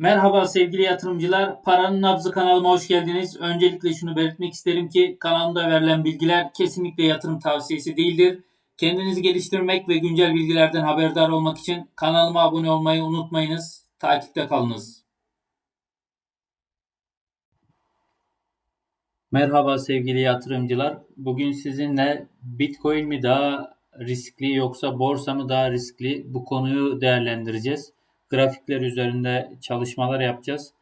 Merhaba sevgili yatırımcılar. Paranın Nabzı kanalıma hoş geldiniz. Öncelikle şunu belirtmek isterim ki kanalımda verilen bilgiler kesinlikle yatırım tavsiyesi değildir. Kendinizi geliştirmek ve güncel bilgilerden haberdar olmak için kanalıma abone olmayı unutmayınız. Takipte kalınız. Merhaba sevgili yatırımcılar. Bugün sizinle Bitcoin mi daha riskli yoksa borsa mı daha riskli bu konuyu değerlendireceğiz. Grafikler üzerinde çalışmalar yapacağız.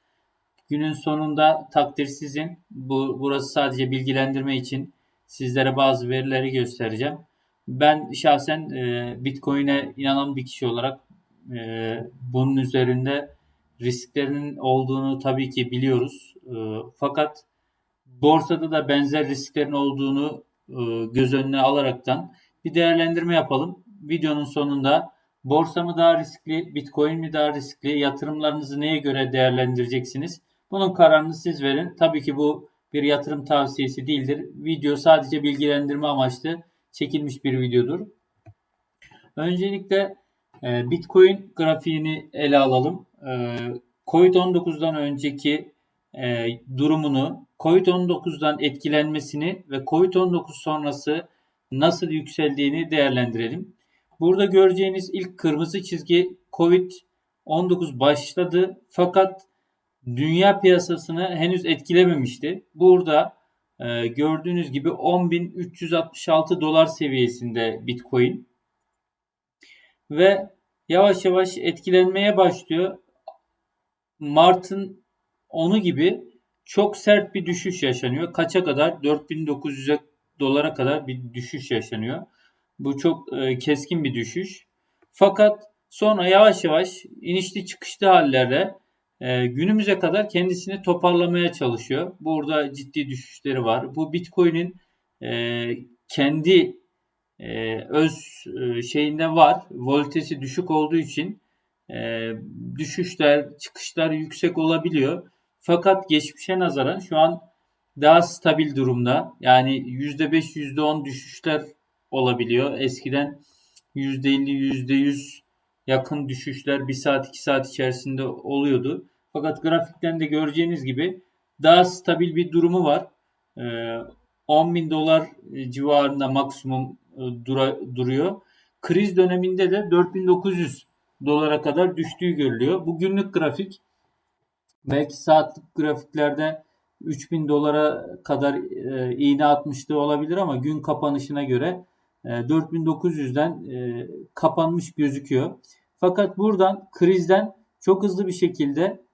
Günün sonunda takdir sizin. Bu burası sadece bilgilendirme için sizlere bazı verileri göstereceğim. Ben şahsen e, Bitcoin'e inanan bir kişi olarak e, bunun üzerinde risklerinin olduğunu tabii ki biliyoruz. E, fakat borsada da benzer risklerin olduğunu e, göz önüne alaraktan bir değerlendirme yapalım. Videonun sonunda borsa mı daha riskli, bitcoin mi daha riskli, yatırımlarınızı neye göre değerlendireceksiniz? Bunun kararını siz verin. Tabii ki bu bir yatırım tavsiyesi değildir. Video sadece bilgilendirme amaçlı çekilmiş bir videodur. Öncelikle e, Bitcoin grafiğini ele alalım. E, Covid-19'dan önceki durumunu, Covid-19'dan etkilenmesini ve Covid-19 sonrası nasıl yükseldiğini değerlendirelim. Burada göreceğiniz ilk kırmızı çizgi Covid-19 başladı fakat dünya piyasasını henüz etkilememişti. Burada e, gördüğünüz gibi 10.366 dolar seviyesinde Bitcoin ve yavaş yavaş etkilenmeye başlıyor. Mart'ın 10'u gibi çok sert bir düşüş yaşanıyor. Kaça kadar? 4900'e dolara kadar bir düşüş yaşanıyor. Bu çok e, keskin bir düşüş. Fakat sonra yavaş yavaş inişli çıkışlı hallerle e, günümüze kadar kendisini toparlamaya çalışıyor. Burada ciddi düşüşleri var. Bu Bitcoin'in e, kendi e, öz e, şeyinde var. Voltesi düşük olduğu için e, düşüşler, çıkışlar yüksek olabiliyor. Fakat geçmişe nazaran şu an daha stabil durumda. Yani %5, %10 düşüşler olabiliyor. Eskiden %50, %100 yakın düşüşler 1 saat 2 saat içerisinde oluyordu. Fakat grafikten de göreceğiniz gibi daha stabil bir durumu var. 10 ee, bin dolar civarında maksimum e, dura, duruyor. Kriz döneminde de 4900 dolara kadar düştüğü görülüyor. Bu günlük grafik belki saatlik grafiklerde 3000 dolara kadar e, iğne atmışlığı olabilir ama gün kapanışına göre 4900'den e, e, kapanmış gözüküyor. Fakat buradan krizden çok hızlı bir şekilde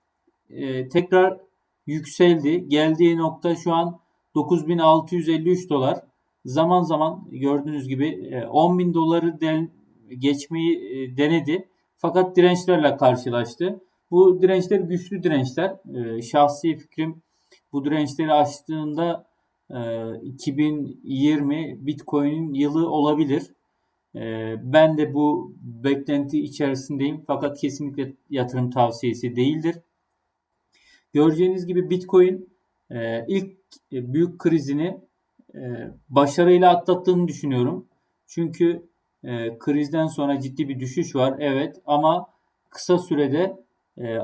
e, tekrar yükseldi. Geldiği nokta şu an 9653 dolar. Zaman zaman gördüğünüz gibi 10.000 doları den, geçmeyi denedi. Fakat dirençlerle karşılaştı. Bu dirençler güçlü dirençler. Şahsi fikrim bu dirençleri aştığında 2020 ee, Bitcoin'in yılı olabilir. Ee, ben de bu beklenti içerisindeyim fakat kesinlikle yatırım tavsiyesi değildir. Göreceğiniz gibi Bitcoin e, ilk büyük krizini e, başarıyla atlattığını düşünüyorum. Çünkü e, krizden sonra ciddi bir düşüş var evet ama kısa sürede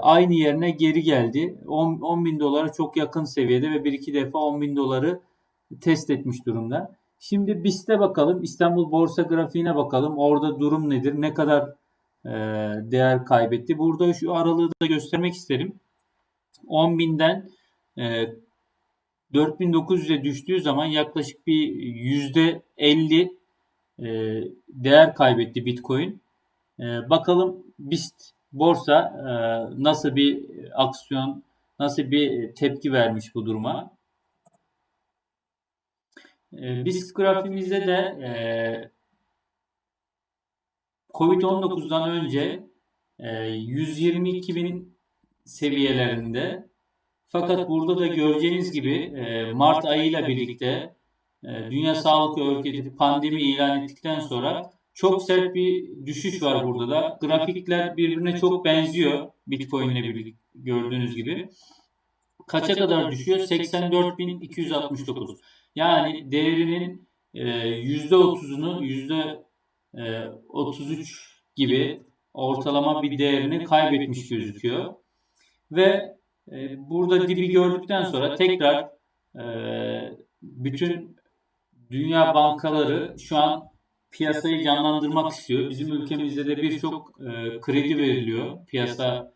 aynı yerine geri geldi. 10, 10 bin dolara çok yakın seviyede ve bir iki defa 10 bin doları test etmiş durumda. Şimdi BIST'e bakalım. İstanbul Borsa grafiğine bakalım. Orada durum nedir? Ne kadar e, değer kaybetti? Burada şu aralığı da göstermek isterim. 10.000'den e, 4900'e düştüğü zaman yaklaşık bir %50 e, değer kaybetti Bitcoin. E, bakalım BIST borsa e, nasıl bir aksiyon, nasıl bir tepki vermiş bu duruma. E, biz grafimizde de e, Covid-19'dan önce e, 122 bin seviyelerinde fakat burada da göreceğiniz gibi e, Mart ayıyla birlikte e, Dünya Sağlık Örgütü pandemi ilan ettikten sonra çok sert bir düşüş var burada da. Grafikler birbirine çok benziyor Bitcoin ile birlikte gördüğünüz gibi. kaça kadar düşüyor? 84.269. Yani değerinin e, %30'unu %33 gibi ortalama bir değerini kaybetmiş gözüküyor. Ve e, burada dibi gördükten sonra tekrar e, bütün dünya bankaları şu an piyasayı canlandırmak istiyor. Bizim ülkemizde de birçok e, kredi veriliyor. Piyasa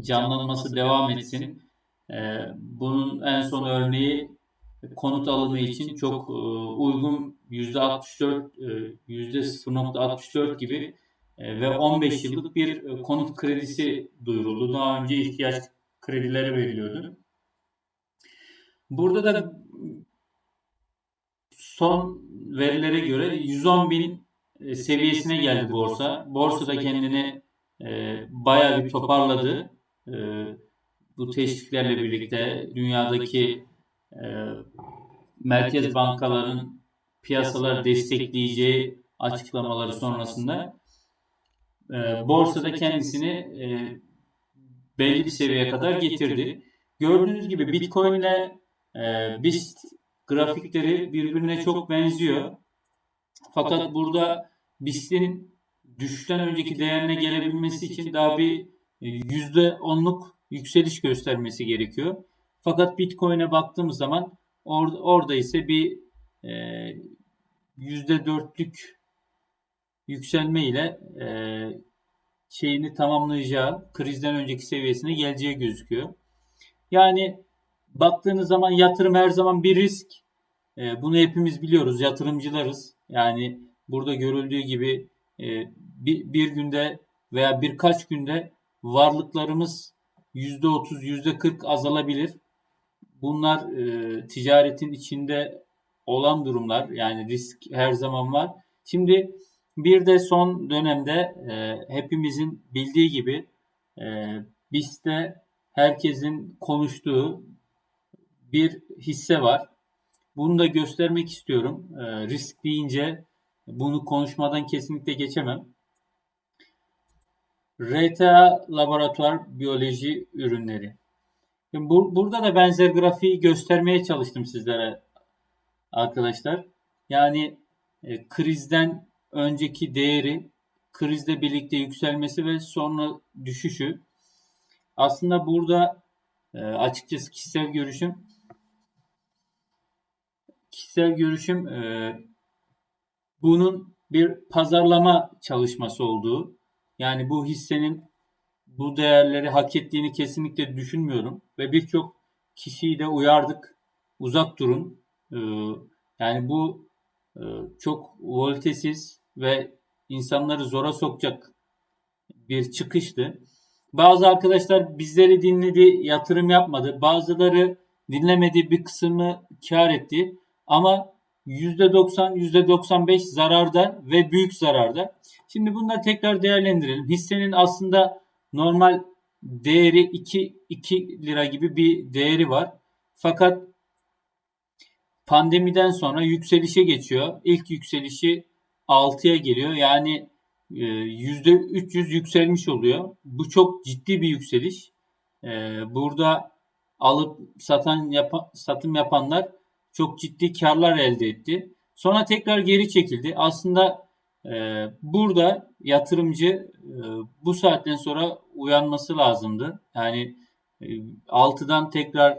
canlanması devam etsin. E, bunun en son örneği konut alımı için çok e, uygun %64 e, %0.64 gibi e, ve 15 yıllık bir e, konut kredisi duyuruldu. Daha önce ihtiyaç kredileri veriliyordu. Burada da son verilere göre 110 bin e, seviyesine geldi borsa. Borsa da kendini e, bayağı bir toparladı. E, bu teşviklerle birlikte dünyadaki e, merkez bankaların piyasaları destekleyeceği açıklamaları sonrasında e, borsada kendisini e, belli bir seviyeye kadar getirdi. Gördüğünüz gibi Bitcoin ile e, BIST grafikleri birbirine çok benziyor. Fakat burada BIST'in düşüşten önceki değerine gelebilmesi için daha bir %10'luk yükseliş göstermesi gerekiyor. Fakat Bitcoin'e baktığımız zaman or orada ise bir e, %4'lük yükselme ile e, şeyini tamamlayacağı, krizden önceki seviyesine geleceği gözüküyor. Yani baktığınız zaman yatırım her zaman bir risk. E, bunu hepimiz biliyoruz. Yatırımcılarız. Yani burada görüldüğü gibi e, bir, bir günde veya birkaç günde varlıklarımız %30, %40 azalabilir. Bunlar e, ticaretin içinde olan durumlar. Yani risk her zaman var. Şimdi bir de son dönemde e, hepimizin bildiği gibi e, BIST'te herkesin konuştuğu bir hisse var. Bunu da göstermek istiyorum. E, risk deyince bunu konuşmadan kesinlikle geçemem. RTA Laboratuvar Biyoloji Ürünleri. Burada da benzer grafiği göstermeye çalıştım sizlere arkadaşlar. Yani e, krizden önceki değeri, krizle birlikte yükselmesi ve sonra düşüşü. Aslında burada e, açıkçası kişisel görüşüm kişisel görüşüm e, bunun bir pazarlama çalışması olduğu. Yani bu hissenin bu değerleri hak ettiğini kesinlikle düşünmüyorum ve birçok kişiyi de uyardık. Uzak durun. Ee, yani bu e, çok voltesiz ve insanları zora sokacak bir çıkıştı. Bazı arkadaşlar bizleri dinledi, yatırım yapmadı. Bazıları dinlemedi, bir kısmı kar etti. Ama %90, %95 zararda ve büyük zararda. Şimdi bunları tekrar değerlendirelim. Hissenin aslında normal değeri 2, 2 lira gibi bir değeri var. Fakat pandemiden sonra yükselişe geçiyor. İlk yükselişi 6'ya geliyor. Yani %300 e, yükselmiş oluyor. Bu çok ciddi bir yükseliş. E, burada alıp satan yapa, satım yapanlar çok ciddi karlar elde etti. Sonra tekrar geri çekildi. Aslında e, burada yatırımcı e, bu saatten sonra uyanması lazımdı. Yani e, 6'dan tekrar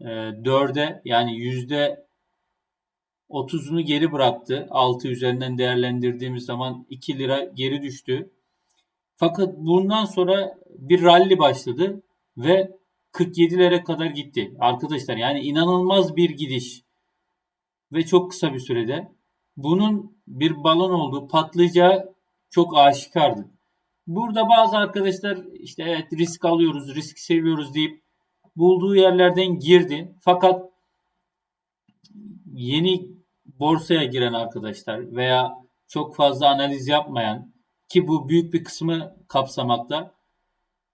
e, 4'e yani yüzde 30'unu geri bıraktı. 6 üzerinden değerlendirdiğimiz zaman 2 lira geri düştü. Fakat bundan sonra bir rally başladı ve 47'lere kadar gitti. Arkadaşlar yani inanılmaz bir gidiş ve çok kısa bir sürede bunun bir balon olduğu, patlayacağı çok aşikardı. Burada bazı arkadaşlar işte evet risk alıyoruz, risk seviyoruz deyip bulduğu yerlerden girdi. Fakat yeni borsaya giren arkadaşlar veya çok fazla analiz yapmayan ki bu büyük bir kısmı kapsamakta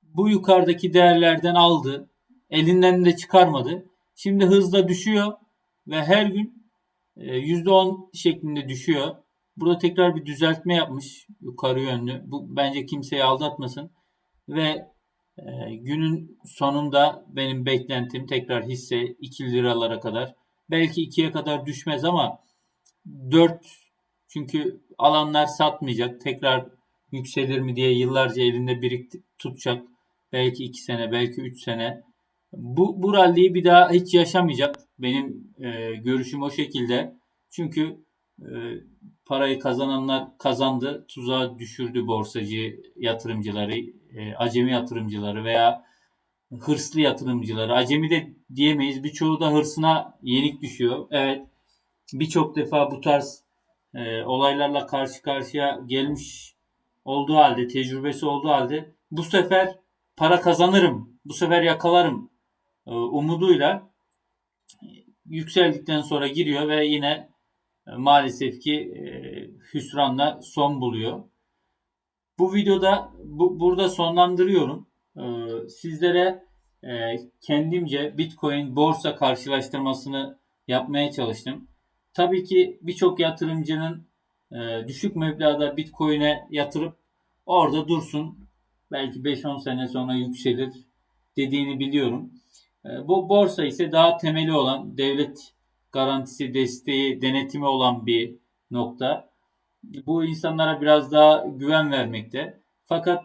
bu yukarıdaki değerlerden aldı. Elinden de çıkarmadı. Şimdi hızla düşüyor ve her gün %10 ee, şeklinde düşüyor. Burada tekrar bir düzeltme yapmış yukarı yönlü. Bu bence kimseyi aldatmasın. Ve Ee, günün sonunda benim beklentim tekrar hisse 2 liralara kadar. Belki 2'ye kadar düşmez ama 4 çünkü alanlar satmayacak. Tekrar yükselir mi diye yıllarca elinde birikti tutacak. Belki 2 sene, belki 3 sene. Bu, bu ralliyi bir daha hiç yaşamayacak. Benim e, görüşüm o şekilde. Çünkü e, parayı kazananlar kazandı, tuzağa düşürdü borsacı yatırımcıları, e, acemi yatırımcıları veya hırslı yatırımcıları. Acemi de diyemeyiz. Birçoğu da hırsına yenik düşüyor. Evet, birçok defa bu tarz e, olaylarla karşı karşıya gelmiş olduğu halde, tecrübesi olduğu halde bu sefer para kazanırım, bu sefer yakalarım umuduyla yükseldikten sonra giriyor ve yine e, maalesef ki e, hüsranla son buluyor. Bu videoda bu, burada sonlandırıyorum. E, sizlere e, kendimce Bitcoin borsa karşılaştırmasını yapmaya çalıştım. Tabii ki birçok yatırımcının e, düşük meblağda Bitcoin'e yatırıp orada dursun. Belki 5-10 sene sonra yükselir dediğini biliyorum. E, bu borsa ise daha temeli olan devlet garantisi, desteği, denetimi olan bir nokta. Bu insanlara biraz daha güven vermekte. Fakat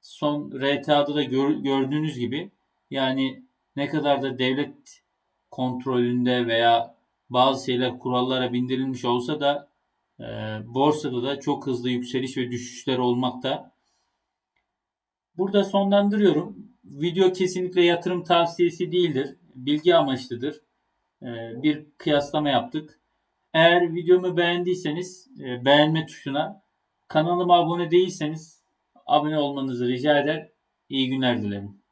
son RTA'da da gör, gördüğünüz gibi yani ne kadar da devlet kontrolünde veya bazı şeyler kurallara bindirilmiş olsa da e, borsada da çok hızlı yükseliş ve düşüşler olmakta. Burada sonlandırıyorum. Video kesinlikle yatırım tavsiyesi değildir. Bilgi amaçlıdır. E, bir kıyaslama yaptık. Eğer videomu beğendiyseniz e, beğenme tuşuna, kanalıma abone değilseniz abone olmanızı rica eder. İyi günler dilerim.